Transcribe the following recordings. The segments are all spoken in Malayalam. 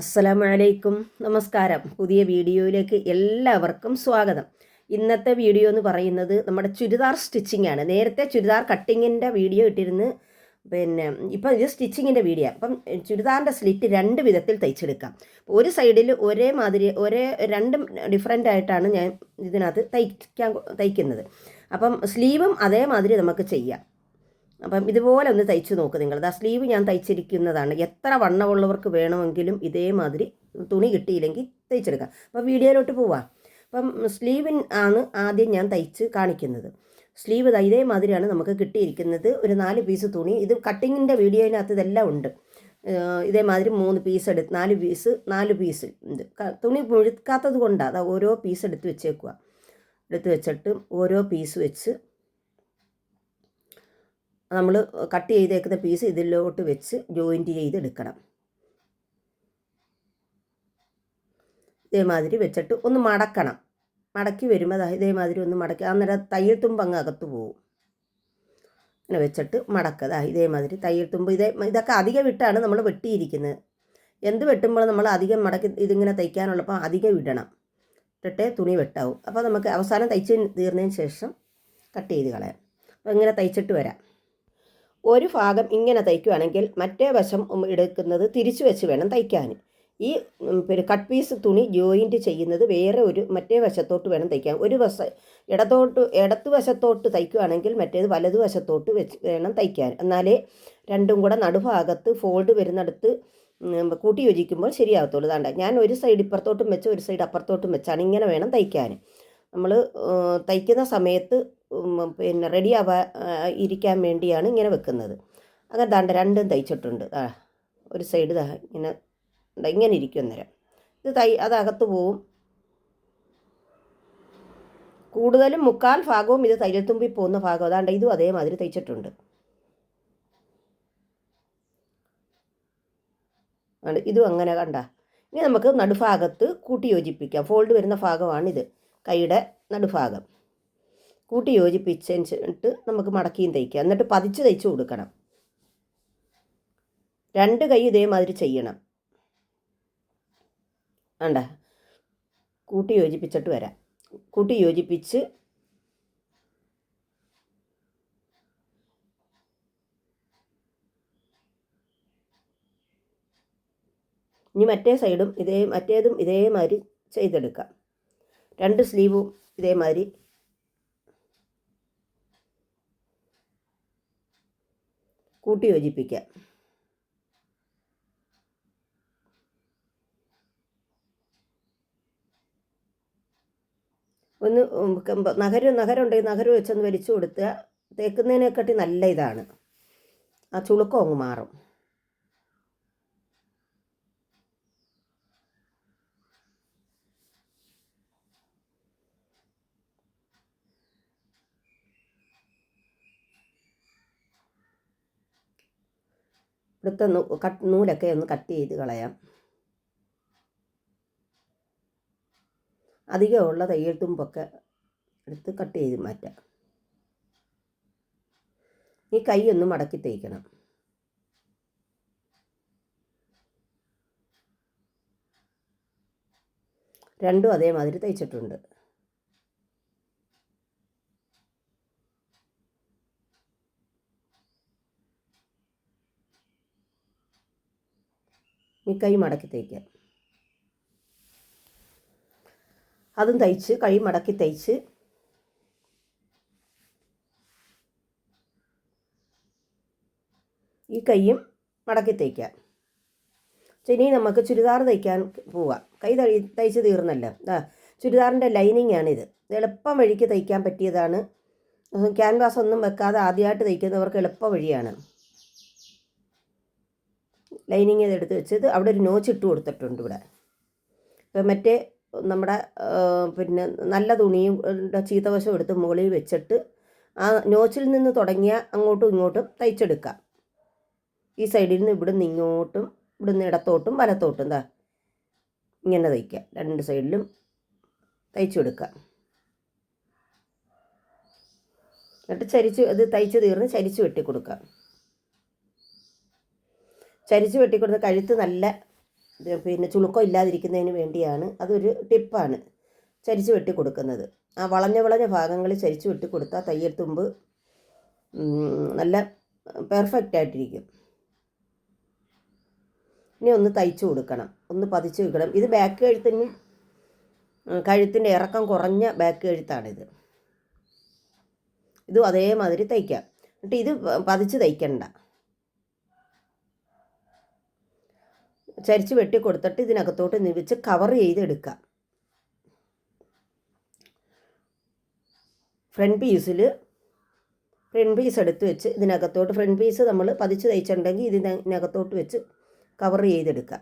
അസ്സലാമു അലൈക്കും നമസ്കാരം. പുതിയ വീഡിയോയിലേക്ക് എല്ലാവർക്കും സ്വാഗതം. ഇന്നത്തെ വീഡിയോ എന്ന് പറയുന്നത് നമ്മുടെ ചുരിദാർ സ്റ്റിച്ചിങ് ആണ്. നേരത്തെ ചുരിദാർ കട്ടിങ്ങിന്റെ വീഡിയോ ഇട്ടിരുന്ന് പിന്നെ ഇപ്പം ഇത് സ്റ്റിച്ചിങ്ങിന്റെ വീഡിയോ. അപ്പം ചുരിദാറിന്റെ സ്ലിറ്റ് രണ്ട് വിധത്തിൽ തയ്ച്ചെടുക്കാം. ഒരു സൈഡിൽ ഒരേ മാതിരി ഒരേ രണ്ടും ഡിഫറെന്റ് ആയിട്ടാണ് ഞാൻ ഇതിനകത്ത് തയ്ക്കാൻ തയ്ക്കുന്നത്. അപ്പം സ്ലീവും അതേമാതിരി നമുക്ക് ചെയ്യാം. അപ്പം ഇതുപോലെ ഒന്ന് തയ്ച്ച് നോക്ക് നിങ്ങൾ. ആ സ്ലീവ് ഞാൻ തയ്ച്ചിരിക്കുന്നതാണ്. എത്ര വണ്ണമുള്ളവർക്ക് വേണമെങ്കിലും ഇതേമാതിരി തുണി കിട്ടിയില്ലെങ്കിൽ തയ്ച്ചെടുക്കാം. അപ്പോൾ വീഡിയോയിലോട്ട് പോവാം. അപ്പം സ്ലീവിൻ ആണ് ആദ്യം ഞാൻ തയ്ച്ച് കാണിക്കുന്നത്. സ്ലീവ് ഇതേമാതിരിയാണ് നമുക്ക് കിട്ടിയിരിക്കുന്നത്. ഒരു നാല് പീസ് തുണി. ഇത് കട്ടിങ്ങിന്റെ വീഡിയോയിനകത്ത് ഇതെല്ലാം ഉണ്ട്. ഇതേമാതിരി മൂന്ന് പീസ് എടുത്ത് നാല് പീസ് നാല് പീസ് ഉണ്ട്. തുണി മുഴുക്കാത്തത് കൊണ്ടാണ് ഓരോ പീസ് എടുത്ത് വെച്ചേക്കുക എടുത്ത് വെച്ചിട്ട് ഓരോ പീസ് വെച്ച് നമ്മൾ കട്ട് ചെയ്തേക്കുന്ന പീസ് ഇതിലോട്ട് വെച്ച് ജോയിന്റ് ചെയ്തെടുക്കണം. ഇതേമാതിരി വെച്ചിട്ട് ഒന്ന് മടക്കണം. മടക്കി വരുമ്പോൾ ഇതേമാതിരി ഒന്ന് മടക്കി അന്നേരം തയ്യൽ തുമ്പ് അങ്ങ് അകത്ത് പോകും ഇങ്ങനെ വെച്ചിട്ട് മടക്കുക. ഇതേമാതിരി തയ്യൽ തുമ്പ് ഇതേ ഇതൊക്കെ അധികം വിട്ടാണ് നമ്മൾ വെട്ടിയിരിക്കുന്നത്. എന്ത് വെട്ടുമ്പോൾ നമ്മൾ അധികം മടക്കി ഇതിങ്ങനെ തയ്ക്കാനുള്ളപ്പോൾ അധികം വിടണം ഇട്ടിട്ടേ തുണി വെട്ടാവും. അപ്പോൾ നമുക്ക് അവസാനം തയ്ച്ച് തീർന്നതിന് ശേഷം കട്ട് ചെയ്ത് കളയാം. അപ്പോൾ ഇങ്ങനെ തയ്ച്ചിട്ട് വരാം. ഒരു ഭാഗം ഇങ്ങനെ തയ്ക്കുകയാണെങ്കിൽ മറ്റേ വശം എടുക്കുന്നത് തിരിച്ചു വെച്ച് വേണം തയ്ക്കാൻ ഈ പിന്നെ കട്ട് പീസ് തുണി ജോയിന്റ് ചെയ്യുന്നത് വേറെ ഒരു മറ്റേ വശത്തോട്ട് വേണം തയ്ക്കാൻ. ഒരു വശ ഇടത്തോട്ട് ഇടത്ത് വശത്തോട്ട് തയ്ക്കുകയാണെങ്കിൽ മറ്റേത് വലതു വശത്തോട്ട് വെച്ച് വേണം തയ്ക്കാൻ. എന്നാലേ രണ്ടും കൂടെ നടുഭാഗത്ത് ഫോൾഡ് വരുന്നിടത്ത് കൂട്ടി യോജിക്കുമ്പോൾ ശരിയാകത്തുള്ളൂ അതാണ്ട് ഞാൻ ഒരു സൈഡ് ഇപ്പുറത്തോട്ടും വെച്ച് ഒരു സൈഡ് അപ്പുറത്തോട്ടും വെച്ചാണ് ഇങ്ങനെ വേണം തയ്ക്കാൻ നമ്മൾ തയ്ക്കുന്ന സമയത്ത് പിന്നെ റെഡി ആവാ ഇരിക്കാൻ വേണ്ടിയാണ് ഇങ്ങനെ വെക്കുന്നത്. അങ്ങനെ ദാണ്ട രണ്ടും തയ്ച്ചിട്ടുണ്ട്. ആ ഒരു സൈഡ് ദാ ഇങ്ങനെ ഇങ്ങനെ ഇരിക്കും അന്നേരം. ഇത് തൈ അതകത്ത് പോവും. കൂടുതലും മുക്കാൽ ഭാഗവും ഇത് തയ്യൽത്തുമ്പി പോകുന്ന ഭാഗം. അതാണ്ട് ഇതും അതേമാതിരി തയ്ച്ചിട്ടുണ്ട്. ഇതും അങ്ങനെ കണ്ട. ഇനി നമുക്ക് നടുഭാഗത്ത് കൂട്ടി യോജിപ്പിക്കാം. ഫോൾഡ് വരുന്ന ഭാഗമാണിത്. കൈയുടെ നടുഭാഗം. കൂട്ടി യോജിപ്പിച്ചിട്ട് നമുക്ക് മടക്കിയും തയ്ക്കാം. എന്നിട്ട് പതിച്ച് തയ്ച്ച് കൊടുക്കണം. രണ്ട് കൈ ഇതേമാതിരി ചെയ്യണം. വേണ്ട കൂട്ടി യോജിപ്പിച്ചിട്ട് വരാം. കൂട്ടി യോജിപ്പിച്ച് ഇനി മറ്റേ സൈഡും ഇതേ മറ്റേതും ഇതേമാതിരി ചെയ്തെടുക്കാം. രണ്ട് സ്ലീവും ഇതേമാതിരി കൂട്ടി യോജിപ്പിക്കാം. ഒന്ന് നഖരും നഖരം ഉണ്ടെങ്കിൽ നഖരം വെച്ചൊന്ന് വലിച്ചു കൊടുക്കുക തേക്കുന്നതിനെക്കാട്ടി നല്ല ഇതാണ്. ആ ചുളുക്കം അങ്ങ് മാറും. ഇവിടുത്തെ കട്ട് നൂലൊക്കെ ഒന്ന് കട്ട് ചെയ്ത് കളയാം. അധികമുള്ള തയ്യൽ തുമ്പൊക്കെ എടുത്ത് കട്ട് ചെയ്ത് മാറ്റാം. ഈ കൈ ഒന്ന് മടക്കി തയ്ക്കണം രണ്ടും അതേമാതിരി തയ്ച്ചിട്ടുണ്ട്. ഈ കൈ മടക്കി തയ്ക്കാം അതും തയ്ച്ച് കൈ മടക്കി തയ്ച്ച്. ഈ കൈയും മടക്കി തയ്ക്കാം ഇനി നമുക്ക് ചുരിദാർ തയ്ക്കാൻ പോവാം. കൈ തഴി തയ്ച്ച് തീർന്നല്ലോ. ആ ചുരിദാറിന്റെ ലൈനിങ് ആണിത് എളുപ്പം വഴിക്ക് തയ്ക്കാൻ പറ്റിയതാണ്. ക്യാൻവാസ് ഒന്നും വെക്കാതെ ആദ്യമായിട്ട് തയ്ക്കുന്നവർക്ക് എളുപ്പ വഴിയാണ്. ലൈനിങ് എടുത്ത് വെച്ചത് അവിടെ ഒരു നോച്ച് ഇട്ട് കൊടുത്തിട്ടുണ്ട് ഇവിടെ. ഇപ്പം മറ്റേ നമ്മുടെ പിന്നെ നല്ല തുണിയും ചീത്തവശം എടുത്ത് മുകളിൽ വെച്ചിട്ട് ആ നോച്ചിൽ നിന്ന് തുടങ്ങിയ അങ്ങോട്ടും ഇങ്ങോട്ടും തയ്ച്ചെടുക്കാം. ഈ സൈഡിൽ നിന്ന് ഇവിടുന്ന് ഇങ്ങോട്ടും ഇവിടുന്ന് ഇടത്തോട്ടും വലത്തോട്ടും എന്താ ഇങ്ങനെ തയ്ക്കാം. രണ്ട് സൈഡിലും തയ്ച്ചെടുക്കാം. എന്നിട്ട് ചരിച്ച് അത് തയ്ച്ച് തീർന്ന് ചരിച്ച് വെട്ടി കൊടുക്കാം ചരിച്ച് വെട്ടിക്കൊടുത്ത് കഴുത്ത് നല്ല പിന്നെ ചുളുക്കം ഇല്ലാതിരിക്കുന്നതിന് വേണ്ടിയാണ് അതൊരു ടിപ്പാണ് ചരിച്ച് വെട്ടി കൊടുക്കുന്നത് ആ വളഞ്ഞ വളഞ്ഞ ഭാഗങ്ങളിൽ ചരിച്ച് വെട്ടി കൊടുത്താൽ തയ്യൽ തുമ്പ് നല്ല പെർഫെക്റ്റ് ആയിട്ടിരിക്കും. ഇനി ഒന്ന് തയ്ച്ചു കൊടുക്കണം. ഒന്ന് പതിച്ച് വെക്കണം. ഇത് ബാക്ക് കഴുത്തിന് കഴുത്തിന്റെ ഇറക്കം കുറഞ്ഞ ബാക്ക് കഴുത്താണിത്. ഇതും അതേമാതിരി തയ്ക്കാം. എന്നിട്ട് ഇത് പതിച്ച് തയ്ക്കണ്ട. ചരിച്ച് വെട്ടി കൊടുത്തിട്ട് ഇതിനകത്തോട്ട് നിവിച്ച് കവർ ചെയ്തെടുക്കുക. ഫ്രണ്ട് പീസിൽ ഫ്രണ്ട് പീസ് എടുത്ത് വെച്ച് ഇതിനകത്തോട്ട് ഫ്രണ്ട് പീസ് നമ്മൾ പതിച്ച് തയ്ച്ചിട്ടുണ്ടെങ്കിൽ ഇതിനകത്തോട്ട് വെച്ച് കവർ ചെയ്തെടുക്കുക.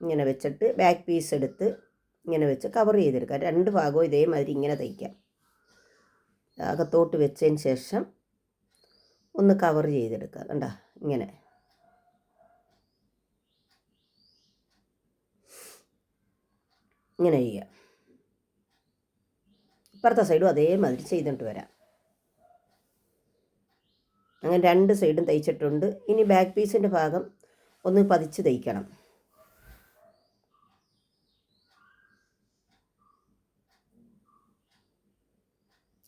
ഇങ്ങനെ വെച്ചിട്ട് ബാക്ക് പീസ് എടുത്ത് ഇങ്ങനെ വെച്ച് കവർ ചെയ്തെടുക്കുക. രണ്ട് ഭാഗവും ഇതേമാതിരി ഇങ്ങനെ തയ്ക്കാം. അകത്തോട്ട് വെച്ചതിന് ശേഷം ഒന്ന് കവർ ചെയ്തെടുക്കുക. കണ്ട? ഇങ്ങനെ. ഇങ്ങനെ ചെയ്യുക. ഇപ്പുറത്തെ സൈഡും അതേമാതിരി ചെയ്തിട്ട് വരാം. അങ്ങനെ രണ്ട് സൈഡും തയ്ച്ചിട്ടുണ്ട്. ഇനി ബാക്ക് പീസിന്റെ ഭാഗം ഒന്ന് പതിച്ച് തയ്ക്കണം.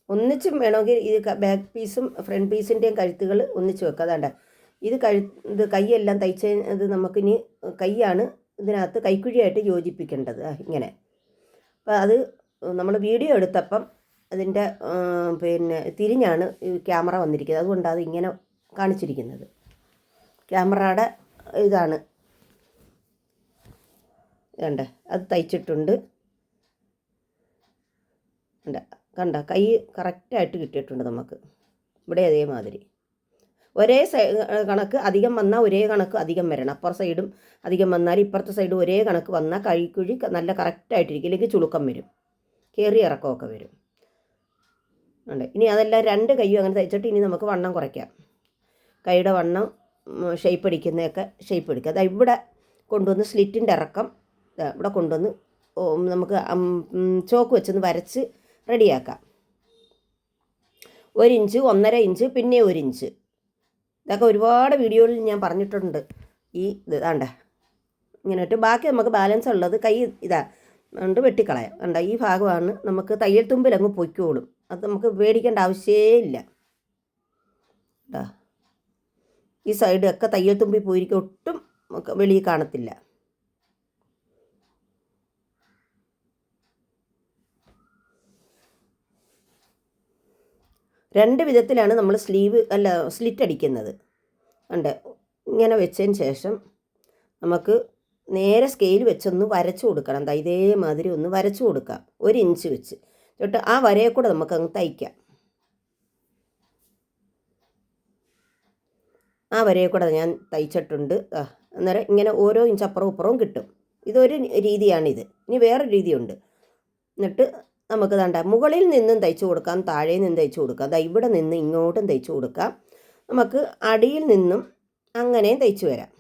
ഒന്നിച്ചും വേണമെങ്കിൽ ഇത് ബാക്ക് പീസും ഫ്രണ്ട് പീസിന്റെയും കഴുത്തുകൾ ഒന്നിച്ച് വെക്കുക. ഇത് കഴു ഇത് കൈയെല്ലാം തയ്ച്ച ഇത് നമുക്കിനി കൈയാണ് ഇതിനകത്ത് കൈക്കുഴിയായിട്ട് യോജിപ്പിക്കേണ്ടത്. ഇങ്ങനെ. അപ്പോൾ അത് നമ്മൾ വീഡിയോ എടുത്തപ്പം അതിന്റെ പിന്നെ തിരിഞ്ഞാണ് ക്യാമറ വന്നിരിക്കുന്നത്. അതുകൊണ്ടാണ് അത് ഇങ്ങനെ കാണിച്ചിരിക്കുന്നത്. ക്യാമറയുടെ ഇതാണ്. കണ്ടേ? അത് തയ്ച്ചിട്ടുണ്ട്. കണ്ട? കണ്ട? കൈ കറക്റ്റായിട്ട് കിട്ടിയിട്ടുണ്ട് നമുക്ക്. ഇവിടെ അതേമാതിരി. ഒരേ കണക്ക് അധികം വന്നാൽ ഒരേ കണക്ക് അധികം വരണം. അപ്പുറ സൈഡും അധികം വന്നാൽ ഇപ്പുറത്തെ സൈഡും ഒരേ കണക്ക് വന്നാൽ കഴിക്കുഴി നല്ല കറക്റ്റായിട്ടിരിക്കും ഇല്ലെങ്കിൽ ചുളുക്കം വരും. കയറി ഇറക്കമൊക്കെ വരും. ഉണ്ട്. ഇനി അതെല്ലാം രണ്ട് കൈയും അങ്ങനെ തയ്ച്ചിട്ട് ഇനി നമുക്ക് വണ്ണം കുറയ്ക്കാം. കൈയുടെ വണ്ണം ഷേപ്പ് അടിക്കുന്നതൊക്കെ ഷേപ്പ് എടുക്കുക അതായത് ഇവിടെ കൊണ്ടുവന്ന് സ്ലിറ്റിന്റെ ഇറക്കം ഇവിടെ കൊണ്ടുവന്ന് നമുക്ക് ചോക്ക് വെച്ചൊന്ന് വരച്ച് റെഡിയാക്കാം ഒരു ഇഞ്ച് ഒന്നര ഇഞ്ച് പിന്നെ ഒരു ഇഞ്ച് ഇതൊക്കെ ഒരുപാട് വീഡിയോയിൽ ഞാൻ പറഞ്ഞിട്ടുണ്ട്. ഈ ഇത് വേണ്ട ഇങ്ങനെ ഇട്ട് ബാക്കി നമുക്ക് ബാലൻസ് ഉള്ളത് കൈ ഇതാ കൊണ്ട് വെട്ടിക്കളയാം. കണ്ട? ഈ ഭാഗമാണ് നമുക്ക് തയ്യൽ തുമ്പിൽ അങ്ങ് പൊയ്ക്കോളും. അത് നമുക്ക് പേടിക്കേണ്ട ആവശ്യമേ ഇല്ല. ഈ സൈഡൊക്കെ തയ്യൽ തുമ്പി പോയിരിക്കും. ഒട്ടും വെളിയിൽ കാണത്തില്ല. രണ്ട് വിധത്തിലാണ് നമ്മൾ സ്ലീവ് അല്ല സ്ലിറ്റ് അടിക്കുന്നത്. ഉണ്ട് ഇങ്ങനെ വെച്ചതിന് ശേഷം നമുക്ക് നേരെ സ്കെയിൽ വെച്ചൊന്ന് വരച്ചു കൊടുക്കണം. എന്താ ഇതേമാതിരി ഒന്ന് വരച്ചു കൊടുക്കാം. ഒരു ഇഞ്ച് വെച്ച്. എന്നിട്ട് ആ വരയെ കൂടെ നമുക്ക് അങ്ങ് തയ്ക്കാം. ആ വരയെ കൂടെ ഞാൻ തയ്ച്ചിട്ടുണ്ട്. അന്നേരം ഇങ്ങനെ ഓരോ ഇഞ്ച് അപ്പുറവും ഇപ്പുറവും കിട്ടും. ഇതൊരു രീതിയാണിത്. ഇനി വേറെ രീതിയുണ്ട്. എന്നിട്ട് നമുക്ക് തണ്ട മുകളിൽ നിന്നും തയ്ച്ചു കൊടുക്കാം താഴെ നിന്നും തയ്ച്ചു കൊടുക്കാം. ദാ ഇവിടെ നിന്ന് ഇങ്ങോട്ടും തയ്ച്ചു കൊടുക്കാം. നമുക്ക് അടിയിൽ നിന്നും അങ്ങനെയും തയ്ച്ചു വരാം.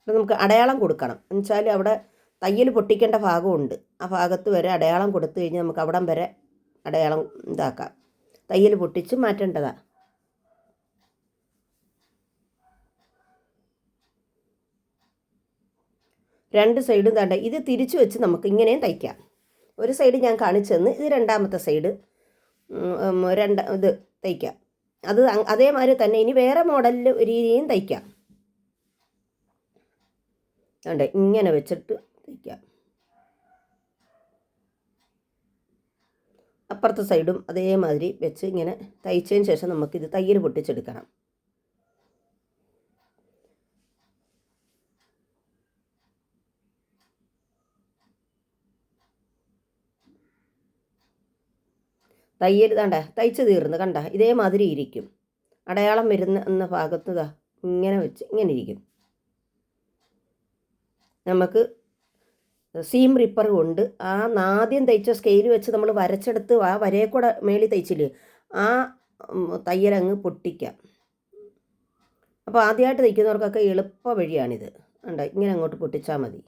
അപ്പോൾ നമുക്ക് അടയാളം കൊടുക്കണം. എന്നുവെച്ചാൽ അവിടെ തയ്യൽ പൊട്ടിക്കേണ്ട ഭാഗമുണ്ട്. ആ ഭാഗത്ത് വരെ അടയാളം കൊടുത്തു കഴിഞ്ഞാൽ നമുക്ക് അവിടം വരെ അടയാളം ഇതാക്കാം. തയ്യൽ പൊട്ടിച്ച് മാറ്റേണ്ടതാണ്. രണ്ട് സൈഡും തണ്ട ഇത് തിരിച്ചു വെച്ച് നമുക്ക് ഇങ്ങനെയും തയ്ക്കാം. ഒരു സൈഡ് ഞാൻ കാണിച്ചു തന്ന് ഇത് രണ്ടാമത്തെ സൈഡ് രണ്ട് ഇത് തയ്ക്കാം. അത് അതേമാതിരി തന്നെ ഇനി വേറെ മോഡലിൽ രീതിയും തയ്ക്കാം. ഉണ്ട് ഇങ്ങനെ വെച്ചിട്ട് തയ്ക്കാം. അപ്പുറത്തെ സൈഡും അതേമാതിരി വെച്ച് ഇങ്ങനെ തയ്ച്ചതിന് ശേഷം നമുക്കിത് തയ്യൽ പൊട്ടിച്ചെടുക്കണം. തയ്യൽ കണ്ട തയ്ച്ച് തീർന്ന് കണ്ട ഇതേമാതിരി ഇരിക്കും. അടയാളം വരുന്ന എന്ന ഭാഗത്ത് ഇങ്ങനെ വെച്ച് ഇങ്ങനെ ഇരിക്കും. നമുക്ക് സീം റിപ്പർ കൊണ്ട് ആ ആദ്യം തയ്ച്ച സ്കെയിൽ വെച്ച് നമ്മൾ വരച്ചെടുത്ത് ആ വരയെ കൂടെ മേളിൽ തയ്ച്ചില്ലേ ആ തയ്യലങ്ങ് പൊട്ടിക്കാം. അപ്പോൾ ആദ്യമായിട്ട് തയ്ക്കുന്നവർക്കൊക്കെ എളുപ്പ വഴിയാണിത്. ഉണ്ട് ഇങ്ങനെ അങ്ങോട്ട് പൊട്ടിച്ചാൽ മതി.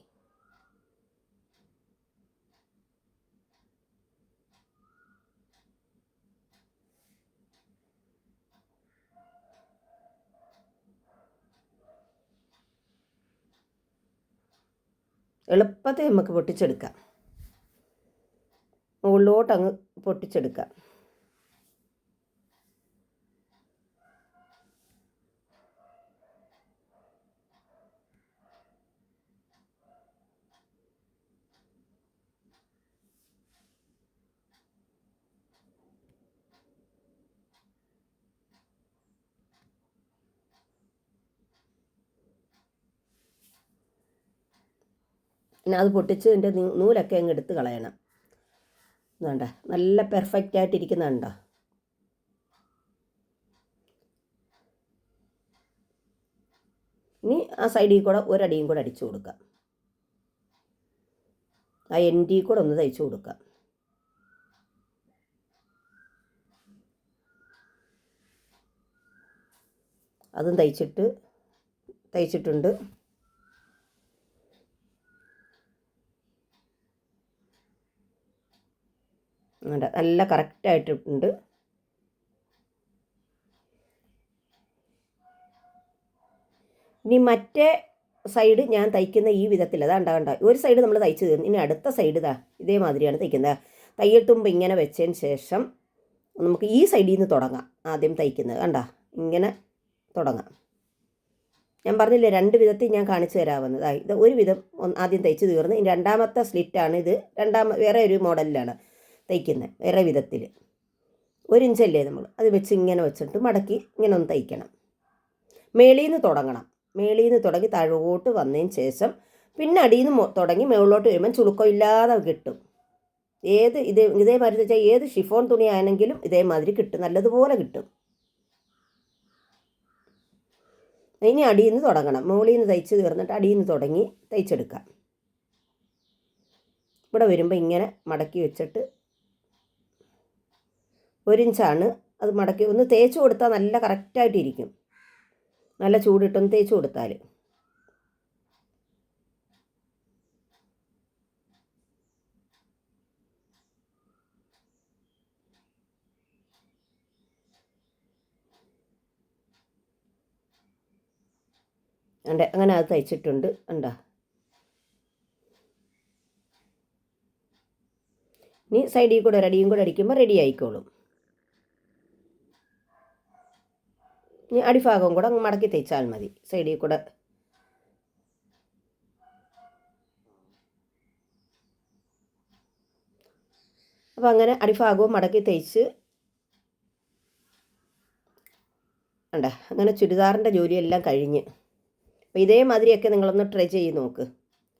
എളുപ്പത്തിൽ നമുക്ക് പൊട്ടിച്ചെടുക്കാം. മുകളിലോട്ട് അങ്ങ് പൊട്ടിച്ചെടുക്കാം. പിന്നെ അത് പൊട്ടിച്ച് എന്റെ നൂലൊക്കെ അങ്ങ് എടുത്ത് കളയണം. വേണ്ട നല്ല പെർഫെക്റ്റ് ആയിട്ടിരിക്കുന്നുണ്ടോ ഇനി ആ സൈഡിൽ കൂടെ ഒരടിയും കൂടെ അടിച്ചു കൊടുക്കാം. ആ എൻഡി കൂടെ ഒന്ന് തയ്ച്ചു കൊടുക്കാം. അതും തയ്ച്ചിട്ട് തയ്ച്ചിട്ടുണ്ട്. അങ്ങനെ നല്ല കറക്റ്റായിട്ടുണ്ട് ഇനി മറ്റേ സൈഡ് ഞാൻ തയ്ക്കുന്ന ഈ വിധത്തിൽ അതാ ഉണ്ടാകണ്ട ഒരു സൈഡ് നമ്മൾ തയ്ച്ചു തീർന്നു. ഇനി അടുത്ത സൈഡ് ഇതാ ഇതേമാതിരിയാണ് തയ്ക്കുന്നത്. തയ്യൽ തുമ്പ് ഇങ്ങനെ വെച്ചതിന് ശേഷം നമുക്ക് ഈ സൈഡിൽ നിന്ന് തുടങ്ങാം. ആദ്യം തയ്ക്കുന്നത് കണ്ട? ഇങ്ങനെ തുടങ്ങാം. ഞാൻ പറഞ്ഞില്ലേ രണ്ട് വിധത്തിൽ ഞാൻ കാണിച്ചു തരാവുന്നത്. ഇത് ഒരു വിധം ആദ്യം തയ്ച്ച് തീർന്ന്. രണ്ടാമത്തെ സ്ലിറ്റാണ് ഇത്. രണ്ടാമ വേറെ ഒരു മോഡലിലാണ് തയ്ക്കുന്നത് വേറെ വിധത്തിൽ ഒരു ഇഞ്ചല്ലേ നമ്മൾ അത് വെച്ച് ഇങ്ങനെ വെച്ചിട്ട് മടക്കി ഇങ്ങനെ ഒന്ന് തയ്ക്കണം. മേളിൽ നിന്ന് തുടങ്ങണം. മേളിൽ നിന്ന് തുടങ്ങി താഴോട്ട് വന്നതിന് ശേഷം പിന്നെ അടിയിൽ നിന്ന് തുടങ്ങി മുകളിലോട്ട് വരുമ്പം ചുളുക്കമില്ലാതെ കിട്ടും. ഏത് ഇതേ ഇതേമാതിരി വെച്ചാൽ ഏത് ഷിഫോൺ തുണിയാണെങ്കിലും ഇതേമാതിരി കിട്ടും. നല്ലതുപോലെ കിട്ടും. ഇനി അടിയിൽ നിന്ന് തുടങ്ങണം. മുകളിൽ നിന്ന് തയ്ച്ച് തീർന്നിട്ട് അടിയിൽ നിന്ന് തുടങ്ങി തയ്ച്ചെടുക്കാം. ഇവിടെ വരുമ്പോൾ ഇങ്ങനെ മടക്കി വെച്ചിട്ട് ഒരിഞ്ചാണ്. അത് മടക്കി ഒന്ന് തേച്ച് കൊടുത്താൽ നല്ല കറക്റ്റായിട്ടിരിക്കും. നല്ല ചൂടിട്ടൊന്ന് തേച്ച് കൊടുത്താൽ അണ്ടെ അങ്ങനെ അത് തയ്ച്ചിട്ടുണ്ട്. ഉണ്ടോ ഇനി സൈഡിൽ കൂടെ റെഡിയും കൂടെ അടിക്കുമ്പോൾ റെഡി ആയിക്കോളും. ഇനി അടിഭാഗം കൂടെ മടക്കി തേച്ചാൽ മതി. സൈഡിൽ കൂടെ. അപ്പോൾ അങ്ങനെ അടിഭാഗവും മടക്കി തേച്ച് ഉണ്ട് അങ്ങനെ ചുരിദാറിന്റെ ജോലിയെല്ലാം കഴിഞ്ഞ്. അപ്പോൾ ഇതേമാതിരിയൊക്കെ നിങ്ങളൊന്ന് ട്രൈ ചെയ്ത് നോക്ക്.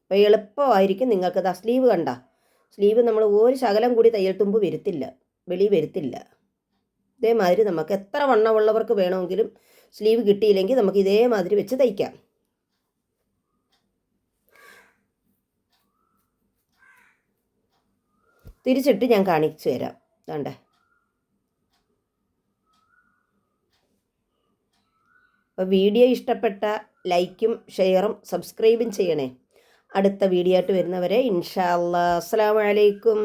അപ്പോൾ എളുപ്പമായിരിക്കും നിങ്ങൾക്കത് ആ സ്ലീവ് കണ്ട. സ്ലീവ് നമ്മൾ ഒരു ശകലം കൂടി തയ്യൽ തുമ്പ് വരുത്തില്ല. വെളി വരുത്തില്ല. ഇതേമാതിരി നമുക്ക് എത്ര വണ്ണമുള്ളവർക്ക് വേണമെങ്കിലും സ്ലീവ് കിട്ടിയില്ലെങ്കിൽ നമുക്ക് ഇതേമാതിരി വെച്ച് തയ്ക്കാം. തിരിച്ചിട്ട് ഞാൻ കാണിച്ചു തരാം. വേണ്ടേ അപ്പോൾ വീഡിയോ ഇഷ്ടപ്പെട്ട ലൈക്കും ഷെയറും സബ്സ്ക്രൈബും ചെയ്യണേ. അടുത്ത വീഡിയോ ആയിട്ട് വരുന്നവരെ ഇൻഷാ അസ്സാം വലൈക്കും